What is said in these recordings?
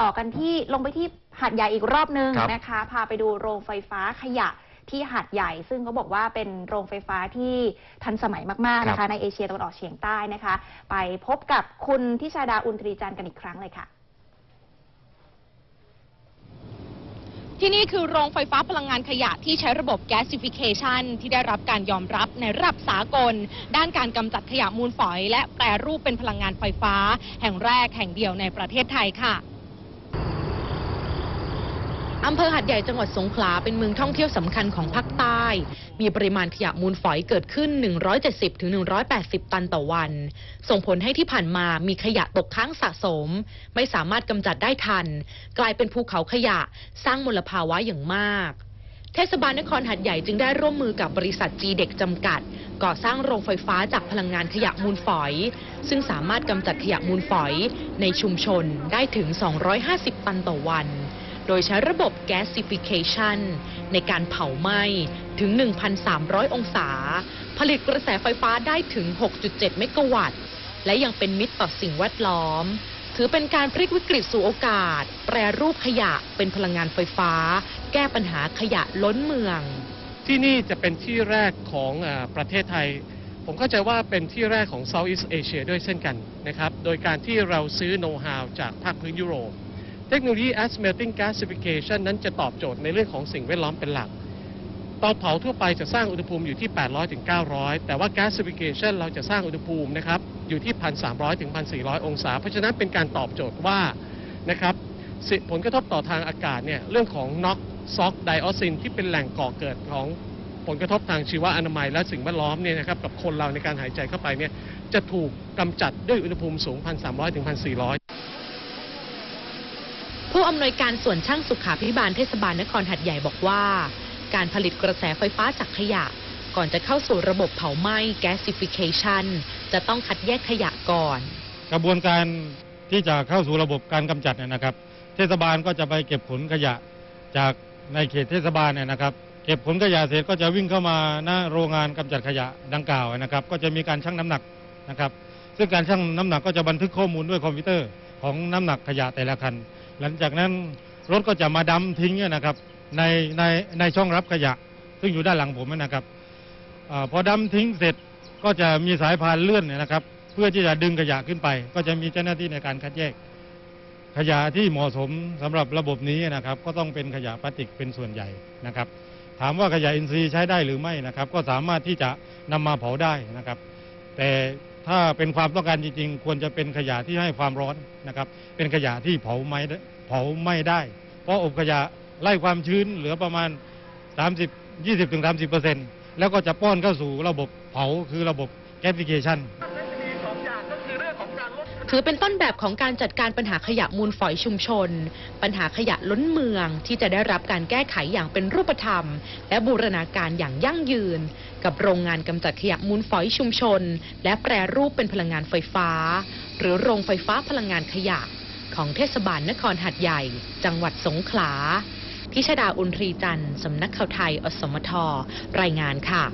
ต่อกันที่ลงไปที่หาดใหญ่อีกรอบนึงครับนะคะ พาไปดูโรงไฟฟ้าขยะที่หาดใหญ่ ซึ่งเขาบอกว่าเป็นโรงไฟฟ้าที่ทันสมัยมากๆนะคะในเอเชียตะวันออกเฉียงใต้นะคะ ไปพบกับคุณทิชาดาอุนทรีจันทร์กันอีกครั้งเลยค่ะ ที่นี่คือโรงไฟฟ้าพลังงานขยะที่ใช้ระบบ Gasification ที่ได้รับการยอมรับในระดับสากล ด้านการกำจัดขยะมูลฝอย และแปรรูปเป็นพลังงานไฟฟ้า แห่งแรกแห่งเดียวในประเทศไทยค่ะ อำเภอหัดใหญ่จังหวัดสงขลาเป็นเมืองท่องเที่ยวสำคัญของภาคใต้ มีปริมาณขยะมูลฝอยเกิดขึ้น 170-180 ตันต่อวัน ส่งผลให้ที่ผ่านมามีขยะตกค้างสะสม ไม่สามารถกำจัดได้ทัน กลายเป็นภูเขาขยะสร้างมลภาวะอย่างมากเทศบาลนครหัดใหญ่จึงได้ร่วมมือกับบริษัทจีเด็กจำกัด ก่อสร้างโรงไฟฟ้าจากพลังงานขยะมูลฝอย ซึ่งสามารถกำจัดขยะมูลฝอยในชุมชนได้ถึง 250 ตันต่อวัน โดยใช้ระบบ Gasification ในการเผาไหม้ถึง 1,300 องศา ผลิตกระแสไฟฟ้าได้ถึง 6.7 เมกะวัตต์ และยังเป็นมิตรต่อสิ่งแวดล้อม ถือเป็นการพลิกวิกฤตสู่โอกาส แปรรูปขยะเป็นพลังงานไฟฟ้า แก้ปัญหาขยะล้นเมือง ที่นี่จะเป็นที่แรกของอประเทศไทยผมเข้าใจว่าเป็นที่แรกของ Southeast Asia ด้วยเช่นกันนะครับ โดยการที่เราซื้อโน้ตฮาวจากภาคพื้นยุโรป เทคโนโลยี As Melting Gasification นั้นจะตอบโจทย์ในเรื่องของสิ่งแวดล้อมเป็นหลักเตอนเผาทั่วไปจะสร้างอุณหภูมิอยู่ที่ 800 ถึง 900 แต่ว่า Gasification เราจะสร้างอุณหภูมินะครับอยู่ที่ 1,300 ถึง 1,400 องศา เพราะฉะนั้นเป็นการตอบโจทย์ว่านะครับสิผลกระทบต่อทางอากาศเนี่ยเรื่องของน็อกซอกไดออกซินที่เป็นแหล่งก่อเกิดของผลกระทบทางชีวอนามัยและสิ่งแวดล้อมเนี่ยนะครับกับคนเราในการหายใจเข้าไปเนี่ยจะถูกกำจัดด้วยอุณหภูมิสูง 1,300 ถึง 1,400 ผู้อำนวยการส่วนช่างสุขาพิบาลเทศบาลนครหัดใหญ่บอกว่า การผลิตกระแสไฟฟ้าจากขยะ ก่อนจะเข้าสู่ระบบเผาไหม้ Gasification จะต้องคัดแยกขยะก่อน กระบวนการที่จะเข้าสู่ระบบการกำจัดเนี่ยนะครับ เทศบาลก็จะไปเก็บผลขยะจากในเขตเทศบาลเนี่ยนะครับเก็บผลขยะเสร็จก็จะวิ่งเข้ามาหน้าโรงงานกำจัดขยะดังกล่าวนะครับ ก็จะมีการชั่งน้ำหนักนะครับ ซึ่งการชั่งน้ำหนักก็จะบันทึกข้อมูลด้วยคอมพิวเตอร์ของน้ำหนักขยะแต่ละคัน หลังจากนั้นรถก็จะมาดำทิ้งนะครับในในในช่องรับขยะ ซึ่งอยู่ด้านหลังผมนะครับอพอดำทิ้งเสร็จก็จะมีสายพานเลื่อนนะครับ เพื่อที่จะดึงขยะขึ้นไป ก็จะมีเจ้าหน้าที่ในการคัดแยก ขยะที่เหมาะสมสำหรับระบบนี้นะครับ ก็ต้องเป็นขยะพลาสติกเป็นส่วนใหญ่นะครับ ถามว่าขยะอินทรีย์ใช้ได้หรือไม่นะครับ ก็สามารถที่จะนำมาเผาได้นะครับ แต่ ถ้าเป็นความต้องการจริงๆ ควรจะเป็นขยะที่ให้ความร้อนนะครับ เป็นขยะที่เผาไม่เผาไม่ได้ เพราะอบขยะไล่ความชื้นเหลือประมาณ 30-20-30เปอร์เซ็นต์แล้วก็จะป้อนเข้าสู่ระบบเผาคือระบบแกสฟิเคชัน ถือเป็นต้นแบบของการจัดการปัญหาขยะมูลฝอยชุมชน ปัญหาขยะล้นเมืองที่จะได้รับการแก้ไขอย่างเป็นรูปธรรม และบูรณาการอย่างยั่งยืน กับโรงงานกำจัดขยะมูลฝอยชุมชน และแปรรูปเป็นพลังงานไฟฟ้า หรือโรงไฟฟ้าพลังงานขยะ ของเทศบาลนครหัดใหญ่ จังหวัดสงขลาพิชดาอุนทรีจันทร์สำนักข่าวไทย อสมทรายงานค่ะ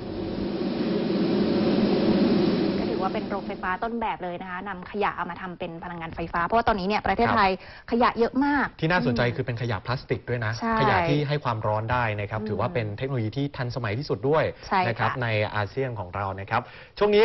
ก็ถือว่า เป็นโรงไฟฟ้าต้นแบบเลยนะคะนำขยะเอามาทำเป็นพลังงานไฟฟ้า เพราะว่าตอนนี้เนี่ยประเทศไทยขยะเยอะมาก ที่น่าสนใจคือเป็นขยะพลาสติกด้วยนะ ใช่ขยะที่ให้ความร้อนได้นะครับ อืมถือว่าเป็นเทคโนโลยีที่ทันสมัยที่สุดด้วยใช่นะครับค่ะ ในอาเซียนของเรานะครับช่วงนี้